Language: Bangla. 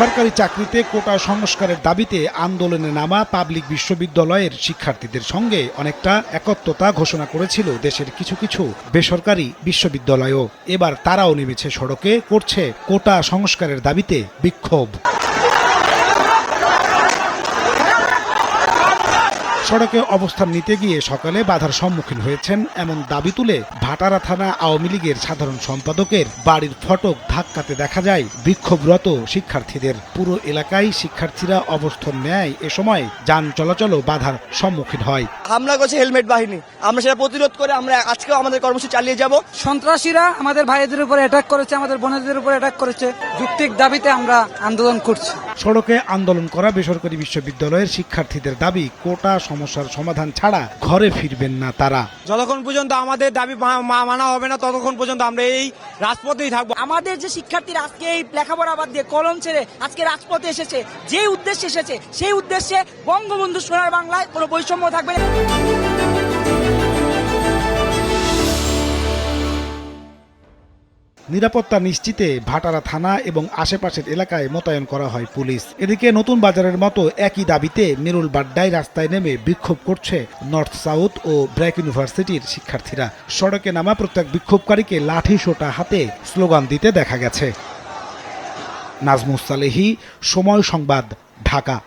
সরকারি চাকরিতে কোটা সংস্কারের দাবিতে আন্দোলনে নামা পাবলিক বিশ্ববিদ্যালয়ের শিক্ষার্থীদের সঙ্গে অনেকটা একত্রতা ঘোষণা করেছিল দেশের কিছু কিছু বেসরকারি বিশ্ববিদ্যালয়ও। এবার তারাও নেমেছে সড়কে, করছে কোটা সংস্কারের দাবিতে বিক্ষোভ। সড়কে অবস্থান নিতে গিয়ে সকালে বাধার সম্মুখীন হয়েছেন এমন দাবি তুলে ভাটারা থানা আওয়ামী লীগের সাধারণ সম্পাদকের বাড়ির ফটক ধাক্কাতে দেখা যায় বিক্ষোভরত শিক্ষার্থীদের। পুরো এলাকায় শিক্ষার্থীরা অবস্থান নেয় এ সময় যান চলাচলও বাধার সম্মুখীন হয়। হামলা করছে হেলমেট বাহিনী। আমরা সেটা প্রতিরোধ করে আমরা আজকেও আমাদের কর্মসূচি চালিয়ে যাব। সন্ত্রাসীরা আমাদের ভাইদের উপর অ্যাটাক করেছে আমাদের বোনেদের উপর অ্যাটাক করেছে। যুক্তিক দাবিতে আমরা আন্দোলন করছি। সড়কে আন্দোলন করা বেসরকারি বিশ্ববিদ্যালয়ের শিক্ষার্থীদের দাবি কোটা সমস্যার সমাধান ছাড়া ঘরে ফিরবেন না তারা। যতক্ষণ পর্যন্ত আমাদের দাবি মানা হবে না ততক্ষণ পর্যন্ত আমরা এই রাজপথেই থাকব। আমাদের যে শিক্ষার্থীরা আজকে এই লেখাপড়া বাদ দিয়ে কলম ছেড়ে আজকে রাজপথে এসেছে যে উদ্দেশ্যে এসেছে সেই উদ্দেশ্যে বঙ্গবন্ধু সোনার বাংলায় কোনো বৈষম্য থাকবে না। নিরাপত্তা নিশ্চিতে ভাটারা থানা এবং আশেপাশের এলাকায় মোতায়েন করা হয় পুলিশ। এদিকে নতুন বাজারের মতো একই দাবিতে মিরুল বাড্ডায় রাস্তায় নেমে বিক্ষোভ করছে নর্থ সাউথ ও ব্র্যাক ইউনিভার্সিটির শিক্ষার্থীরা। সড়কে নামা প্রত্যেক বিক্ষোভকারীকে লাঠি সোটা হাতে স্লোগান দিতে দেখা গেছে। নাজমুস সালেহি, সময় সংবাদ, ঢাকা।